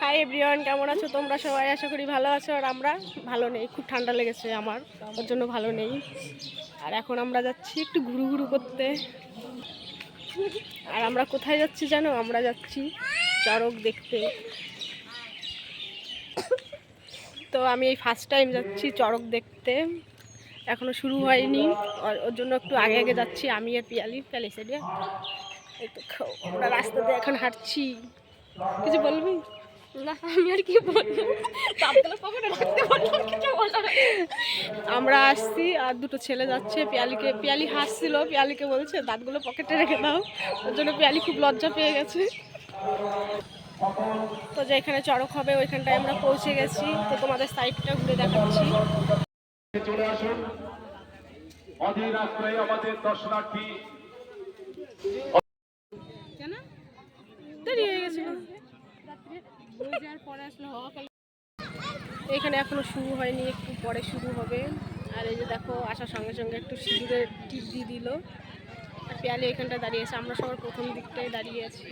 Hi everyone কেমন আছো? তোমরা সবাই? আশা করি ভালো আছো। আর আমরা ভালো নেই, খুব ঠান্ডা লেগেছে আমার। ওর জন্য ভালো নেই। আর এখন আমরা যাচ্ছি একটু ঘুরু ঘুরু করতে। আর আমরা কোথায় যাচ্ছি জানো? আমরা যাচ্ছি চড়ক দেখতে। তো আমি এই ফার্স্ট টাইম যাচ্ছি চড়ক দেখতে। এখনও শুরু হয়নি। ওর- জন্য একটু আগে আগে যাচ্ছি। আমি আর পিয়ালি পিয়ালি সাইডে এই তো আমরা রাস্তাতে এখন হাঁটছি। কিছু বলবি? না আমি আর কি বলব? আমরা আসছি আর দুটো ছেলে যাচ্ছে। পিয়ালিকে পিয়ালি হাসছিল পিয়ালিকে বলছে দাঁতগুলো পকেটে রেখে দাও। ওর জন্য পিয়ালি খুব লজ্জা পেয়ে গেছে। তো যে এখানে চড়ক হবে ওইখানটায় আমরা পৌঁছে গেছি। তো তোমাদের সাইডটা ঘুরে দেখাচ্ছি। চলে আসুন। অধীর আশ্রয়ে আমাদের দর্শনার্থী। এখানে এখনও শুরু হয়নি, একটু পরে শুরু হবে। আর এই যে দেখো, আসার সঙ্গে সঙ্গে একটু সিঁদুরের টিপ দিয়ে দিল। আর পেয়ালি এখানটা দাঁড়িয়ে আছে, আমরা সবার প্রথম দিকটাই দাঁড়িয়ে আছি।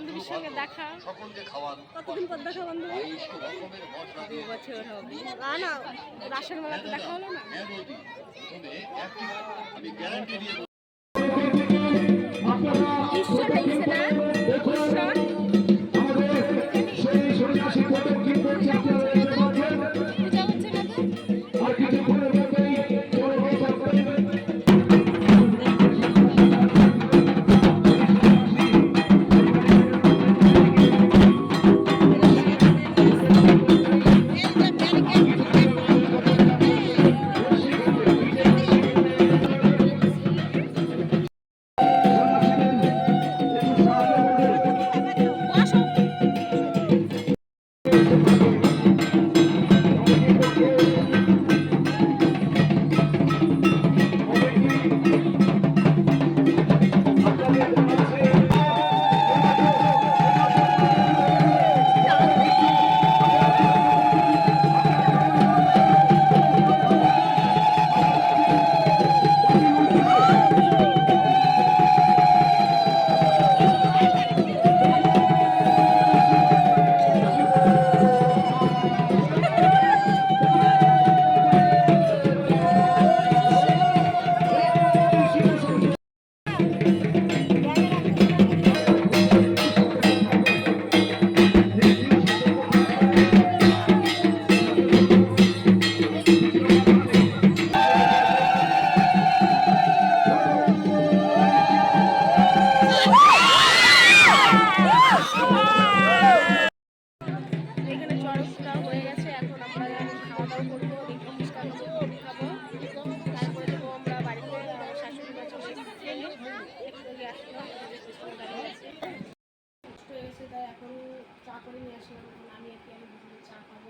বান্ধবীর সঙ্গে দেখা। কতদিন পর দেখা বান্ধবী দু বছর হবে। না না রাসের মেলাতে দেখা হলো না? ঈশ্বর হয়েছে না? করে নিয়ে আসলাম এখন আমি আর কি আমি দুজনে চা খাব।